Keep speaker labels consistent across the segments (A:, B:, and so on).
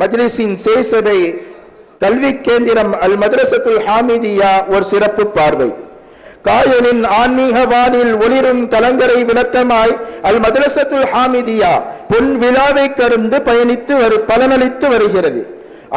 A: மஜ்லிஸின் சேசபை கல்வி கேந்திரம் அல் மதரசத்துல் ஹாமிதியா ஒரு சிறப்பு பார்வை. காயலின் ஆன்மீக வானில் ஒளிரும் கலங்கரை விளக்கமாய் அல் மதரசத்துல் ஹாமிதியா பொன் விழாவை கருந்து பயணித்து வரு பலனளித்து வருகிறது.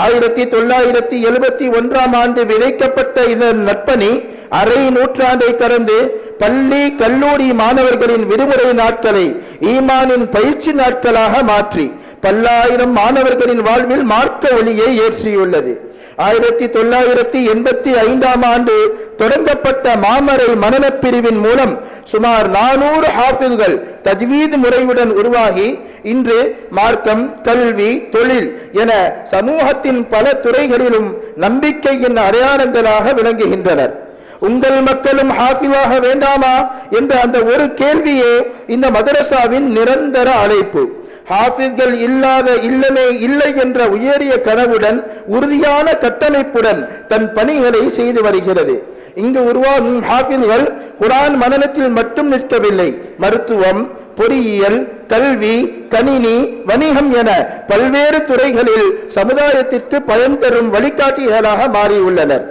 A: ஆயிரத்தி தொள்ளாயிரத்தி எழுபத்தி ஒன்றாம் ஆண்டு விதைக்கப்பட்ட இதன் நட்பணி அரை நூற்றாண்டை கடந்து பள்ளி கல்லூரி மாணவர்களின் விடுமுறை நாட்களை ஈமானின் பயிற்சி நாட்களாக மாற்றி பல்லாயிரம் மாணவர்களின் வாழ்வில் மார்க்க ஒளியை ஏற்றியுள்ளது. ஆயிரத்தி தொள்ளாயிரத்தி எண்பத்தி ஐந்தாம் ஆண்டு தொடங்கப்பட்ட மாமரை மனநப் பிரிவின் மூலம் சுமார் நானூறு ஹாஃபில்கள் தஜ்வீத் முறையுடன் உருவாகி இன்று மார்க்கம் கல்வி தொழில் என சமூகத்தின் பல துறைகளிலும் நம்பிக்கையின் அடையாளங்களாக விளங்குகின்றனர். உங்கள் மக்களும் ஹாஃபிலாக வேண்டாமா? என்ற அந்த ஒரு கேள்வியே இந்த மதரசாவின் நிரந்தர அழைப்பு. ஹாஃபிஸ்கள் இல்லாத இல்லமே இல்லை என்ற உயரிய கனவுடன் உறுதியான கட்டமைப்புடன் தன் பணிகளை செய்து வருகிறது. இங்கு உருவாகும் ஹாஃபிஸ்கள் குரான் மனநத்தில் மட்டும் நிற்கவில்லை. மருத்துவம் பொறியியல் கல்வி கணினி வணிகம் என பல்வேறு துறைகளில் சமுதாயத்திற்கு பயன் தரும் வழிகாட்டிகளாக மாறியுள்ளனர்.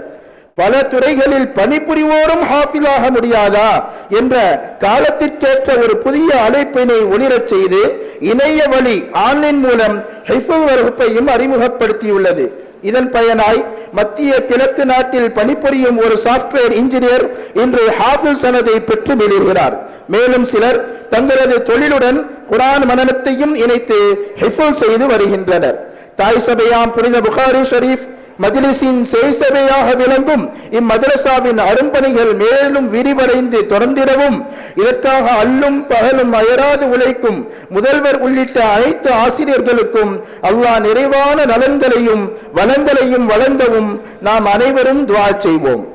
A: பல துறைகளில் பணிபுரிவோரும் ஹாஃபிலாக முடியாதா என்ற காலத்திற்கேற்ற ஒரு புதிய அழைப்பினை ஒளிரச் செய்து இணைய வழி ஆன்லைன் மூலம் ஹிஃபுல் வகுப்பையும் அறிமுகப்படுத்தியுள்ளது. இதன் பயனாய் மத்திய கிழக்கு நாட்டில் பணிபுரியும் ஒரு சாஃப்ட்வேர் இன்ஜினியர் இன்று ஹாஃபில் சனதை பெற்று வெளியிடுகிறார் மேலும் சிலர் தங்களது தொழிலுடன் குரான் மனனத்தையும் இணைத்து ஹிஃபுல் செய்து வருகின்றனர். தாய் சபையாம் புனித புகாரி ஷரீஃப் மஜிலிசின் செய்சபையாக விளங்கும். இம்மதரசாவின் அரும்பணிகள் மேலும் விரிவடைந்து தொடர்ந்திடவும். இதற்காக அல்லும் பகலும் அயராது உழைக்கும். முதல்வர் உள்ளிட்ட அனைத்து ஆசிரியர்களுக்கும் அல்லாஹ் நிறைவான நலன்களையும் வளங்களையும் வழங்கவும் நாம் அனைவரும் துவா செய்வோம்.